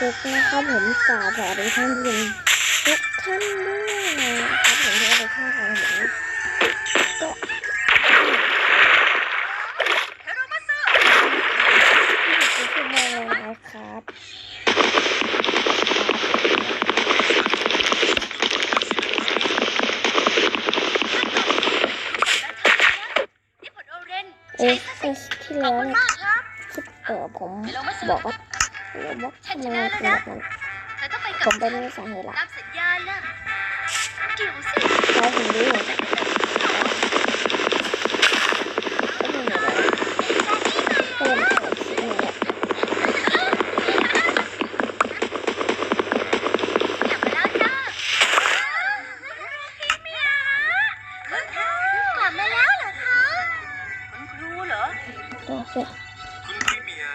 ทุกนะครับผมกราบสวัสดีท่านผู้ชมทุกท่านด้วยนะครับผมที่เอาไปค่าของผมก็คือชั่วโมงเลยนะครับนี่ผลโอเรนเอสเอสที่ขอบแล้วคุณเนี่ยมากครับคลิปเออผมลงมาสบนุอกกว่า เราบอกฉันทำชไมนะถึแล้วงนะแบบนั้นเธอต้องไปกับผมไปฉันไม่สาเหตุละตามสัญญาละเกี่ยวสิเราถึงรู้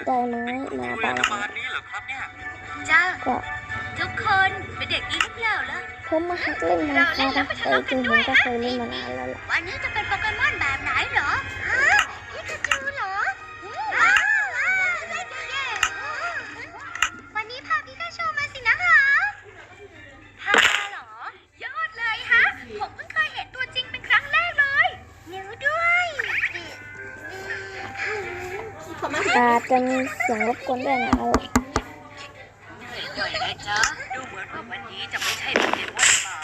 ได้ไหมเป็นคุณมาครูบ้าอางนุบาลนี้เหรอครับเนี่ยจ้าก็ทุกคนเป็นเด็กดีหรือเปล่าล่ะผมมาหัดเล่นมาครับนะแต่จริงๆผมก็เคยเล่นมานานแล้วล่ะวันนี้จะเป็นโปเกมอนแบบไหนเหรอ จะมีเสียงรบกวนด้วยนะครับเหน่อยนะจ๊ะดูเหมือนว่าวันนี้จะไม่ใช่โปเกมอนป่า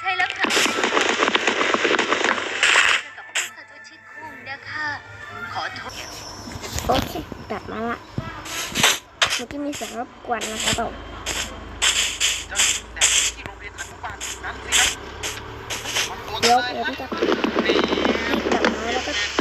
ใช่แล้วค่ะจอกับพี่ซาโตชิคุงนะคะขอโทษโอเคกลับมาละเมื่อกี้มีเสียงรบกวนนะครับผมเจ้าแต่ที่โรงเรียนอนุบาลนั้นสินะมันตัวเดี๋ยวอะไรเดี๋ยวพี่จะกลับมาแล้วก็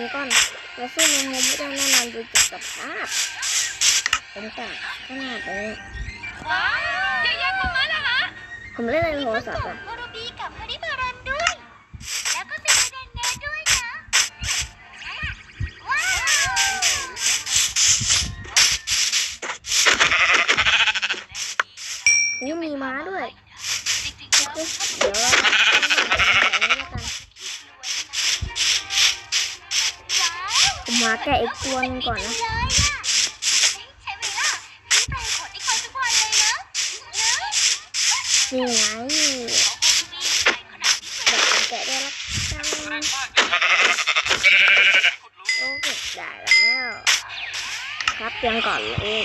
นี่ก่อนเราสู้ในมุมไม่ได้แน่นอนดูจากสภาพผมแต่ขนาดนี้ว้าวยังยังมาแล้วฮะผมเล่นในโทรศัพท์อะ ผมมาแกะอีกตัวหนึงก่อนนะเลยอะใช่ไหมล่ะพี่ไปขอที่เขาทุกวันเลยนะเนอะนี่ไงโอ้โหมีใส่ขนาดนี้เลยแบบผมแกะได้แล้วกันแรงมากเลยนะคุณรู้โอเคได้แล้ว ครับเตรียมก่อนเลยนี่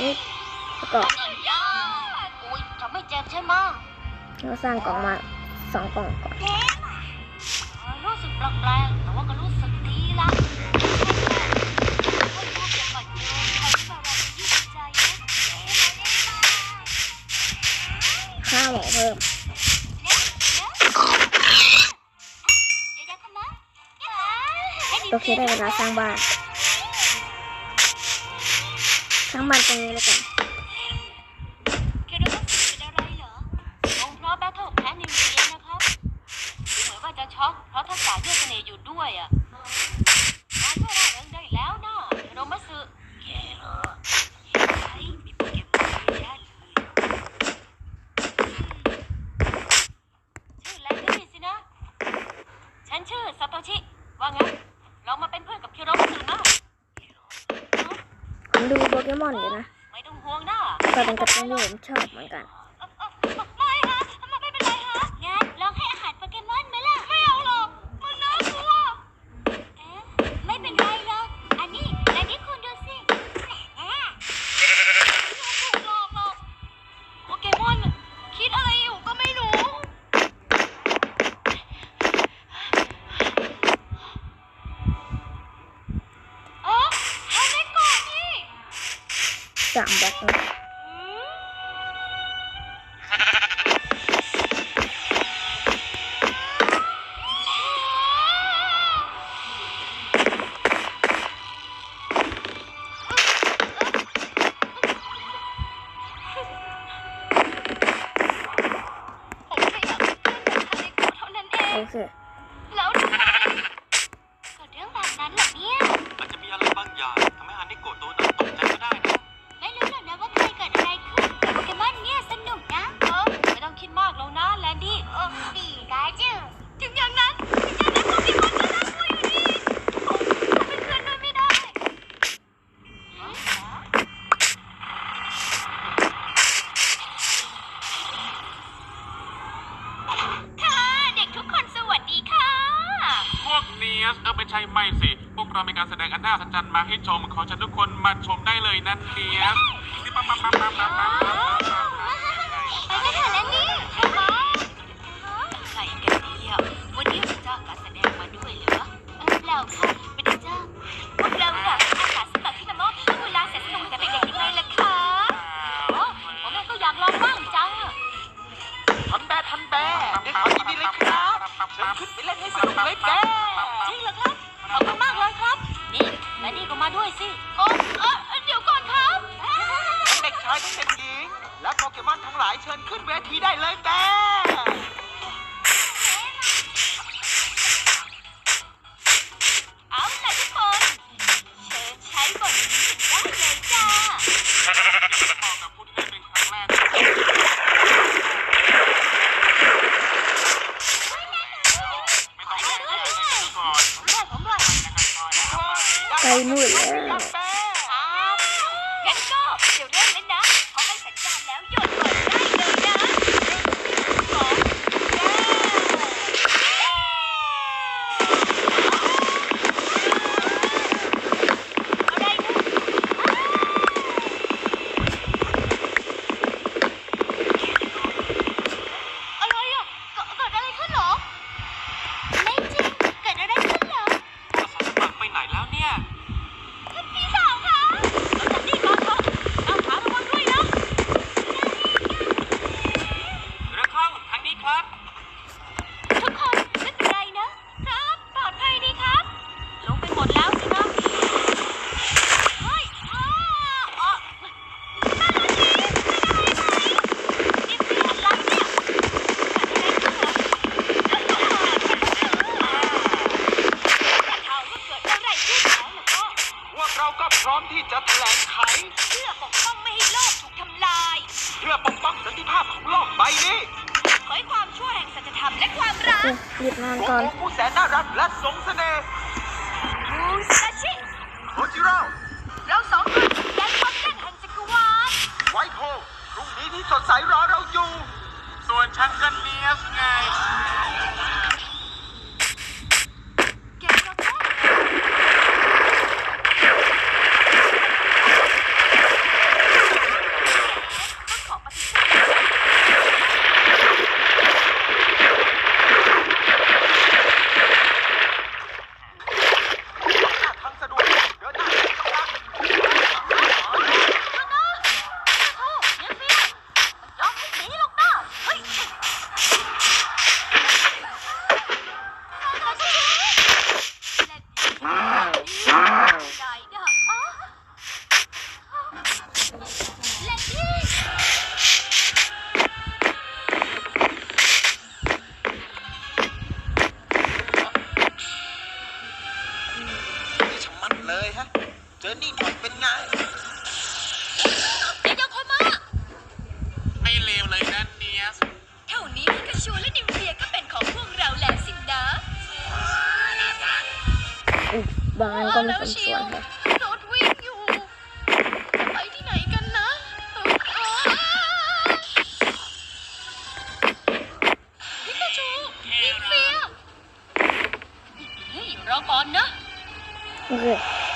นี่แล้วก็ยอดอุ้ยจะไม่เจ็บใช่ไหมเราสร้างกล่องมาสองกล่องก่อนรู้สึก แปลกๆแต่ว่าก็รู้สึกดีละคนพบจะปัดโยนใครที่มาเรายิ่งใจนะข้าวหมูเพิ่มโอเคได้เวลาสร้างบ้านสร้างบ้านตรงนี้แล้วกัน น่ห์อยู่ด้วยอะนายก็ร่าเริงได้แล้วนะโรมัสสึแกเหรอใช่มีโปเกมอนเยอะแยะเลยชื่ออะไรนี่สินะ ฉันชื่อซาโตชิ ว่าไงลองมาเป็นเพื่อนกับคิโรมัสสึนะผมดูโปเกมอนอยู่นะ ไม่ต้องห่วงนะ ก็เป็นการ์ตูนที่ผมชอบเหมือนกัน เรามีการแสดงอันน่าสนใจมาให้ชมขอเชิญทุกคนมาชมได้เลยนะเทียบ ความรักหยุดนอนก่อนผู้แสนน่ารักและสมเสน่ห์มูซาชิโคจิโร่เราสองคนแก๊งท็อปเต้นแห่งจักรวาลไวท์โฮพรุ่งนี้ที่สดใสรอเราอยู่ ส่วนฉันกันเนียสไง แล้วนี่หนอยเป็นไงพี่โดโมะไม่เลวเลยนั่นเนียเท่านี้พี่กรชูและนิวเคลียร์ก็เป็นของพวกเราแล้วสินะบาอันก็ไม่สมวรค่วิ่งอยู่ไปที่ไหนกันนะเพี่กรชูนิวเคลียร์เรอก่อนนะโอ้ค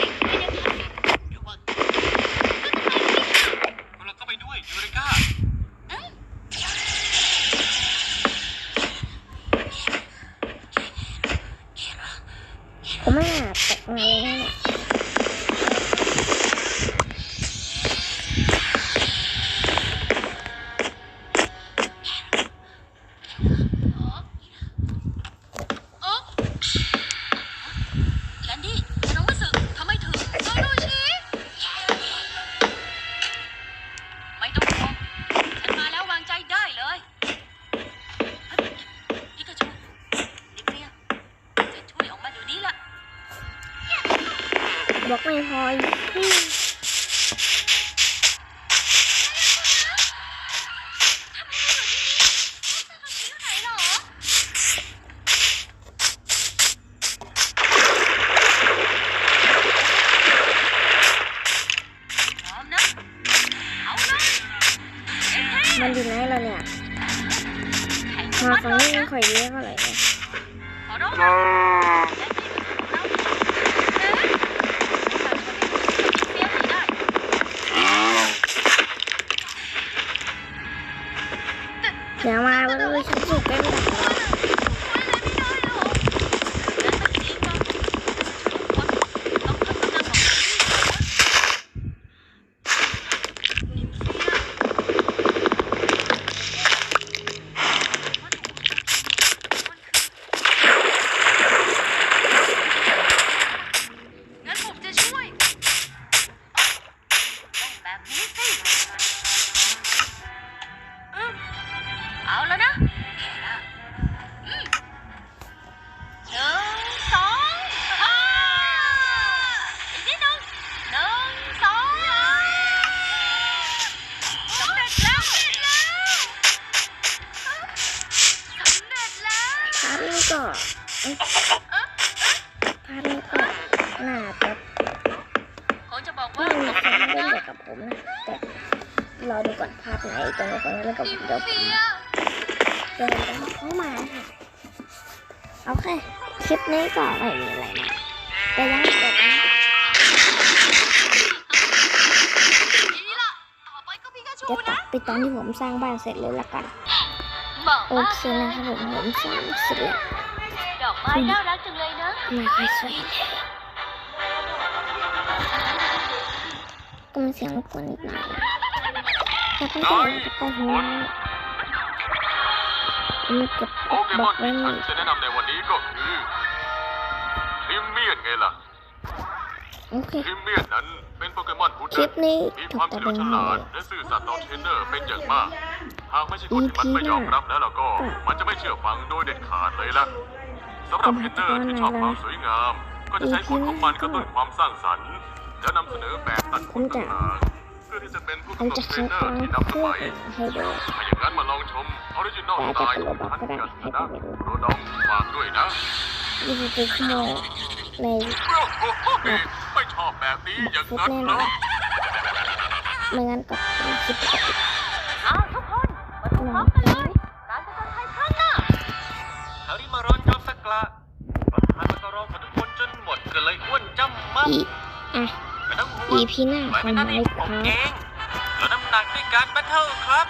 Thank you. ฝั่งนี้ไม่ค่อยเยอะเท่าไหร่ อดูก่อนพาร์ทไหนตรงนี้ก่อนแล้วก็ดิเดี๋ยวผมเฟียเดินกันเข้ามาค่ะโอเคคลิปนี้ก็ไม่มีอะไรมากแต่ยังจบนะทีนี้ล่ะต่อไปก็พิกาชูจะตันะดไปตอนที่ผมสร้างบ้านเสร็จเลยละกันบอกโอว่าเคนะครับผมผมสร้างเสร็จแล้วดอกไม้น่ารักจังเลยนะไม่ค่อยสวยก็มีเสียงรบกวนนิดหน่อย นะแล้วก็เสียงตะโกนหัวมีเก็บโปเกบมออนกไว้ที่ฉันี่นจะแนะนำในวันนี้ก็คือทิมเมียนไงล่ะโอเคทิมเมียนนั้นเป็นโปเกมอนผู้คลิเดิปนนี้มีจคบวามแต่เฉลีเพียยวงฉเท่าลาดนี้และซื่อสัตย์ต่อเทรนเนอร์เป็นอย่างมาก หากไม่ใช่คนที่มันไม่ยอมรับแล้วล่ะก็ มันจะไม่เชื่อฟังโดยเด็ดขาดเลยล่ะสำหรับเทรนเนอร์ที่ชอบความสวยงาม ก็จะใช้กฎของมันกระตุ้นความสร้างสรรค์แล้วนำเสนอแบบตัดขนต่างๆ เพื่อที่จะเป็นผู้กำหนดเทรใช้นเนอร์ที่นำสมัยให้ดูถ้าอย่างนั้นมาลองชมออริจินอลสไตล์ของทันกันนะโรดองฝากด้วยนะยี่สิบสี่ชั่วโมงในไม่ชอบแบบนี้อย่างนั้นน่เนรออนไม่งั้นก็เป็นคลิปปกติอ้าวทุกคนมาดูพร้อมกันเลยการผจญภัยครั้งหน้าฮาริมารอนจอมสกละประธานมากรองของทุกคนจนหมดก็เลยอ้วนจำมั่มอีอะไม่ต้องห่วอีงพีหน้าปล่อยขเป็อนงหน้าไม่ ผมครับเองลดน้ำหนักด้วยการแบทเทิลครับ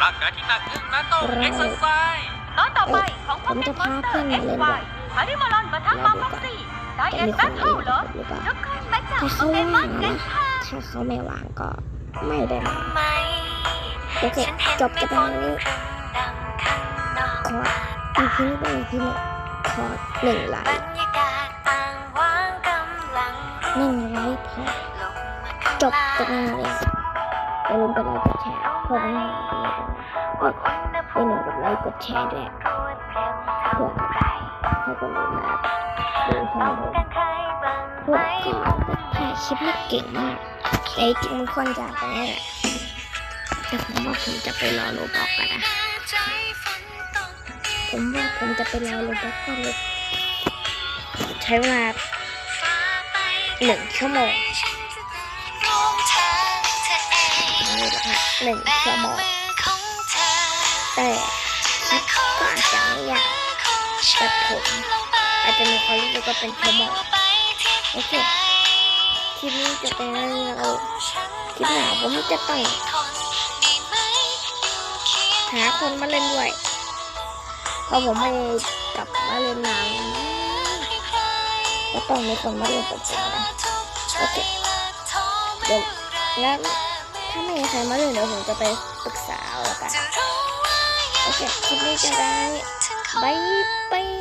ร่างกายที่หนักอึ้งนั้นต้องเอ็กซ์ไซส์ตอนต่อไปของผมจะพาเพื่อนมาเล่นด้วยฮาริมารอนมาทั้งมาฟ็อกซี่ไดแต่เอ็นมีคแบนทเล่เทินลเหรอหรือเปล่าทุกคนมาจากถ้าโปเขาเกมว่าอนงกันนะค่ะถ้าเขาไม่วางก็ไม่ได้มาไหมโอเคจบกันตรงนี้ดังข้างนอกขออีพีนี้เป็นอีพีหนึ่งขอหนึ่งไลบรค์รยากาศอ้างว้างกำลังหนึ่งไลค์พอลงมาข้าง จบกันแล้วเลยอย่าลืมกดไลค์กดแชร์เพื่อไม่ให้พลาดคลิปอย่าลืมกดไลค์กดแชร์ด้วยเร็วเท่าไรให้คนอื่นมาดูช่อมกันใครบ้างพไหวมกก็ถ่ายคลิปไม่เก่งมากแต่จริงมันควรจะไปแต่ผมว่าผมจะไปรอโลบอกกันนะผมว่าผมจะไปรอโลบอกก็เลยใช้เวลาหนึ่งชั่วโมง หนึ่งแบชั่วโมงมืองแต่คลิปก็อาจจะไม่ยากแต่ผมอาจจะมีความรู้สึกว่าเป็นชั่วโมงโอเคคลิปนี้จะเป็นเรื่องเราคลิปหน้าผมจะต้องหมอยู่เคียงหาคนมาเล่นด้วยเพราะผมไม่กลับมาเล่นนานก็ต้องมีคนมาเล่นกับผมนะโอเคเดี๋ยวงั้น ถ้าไม่มีใครมาเล่นเดี๋ยวผมจะไปปรึกษาแล้วกัน โอเค คลิปนี้จะได้บายบาย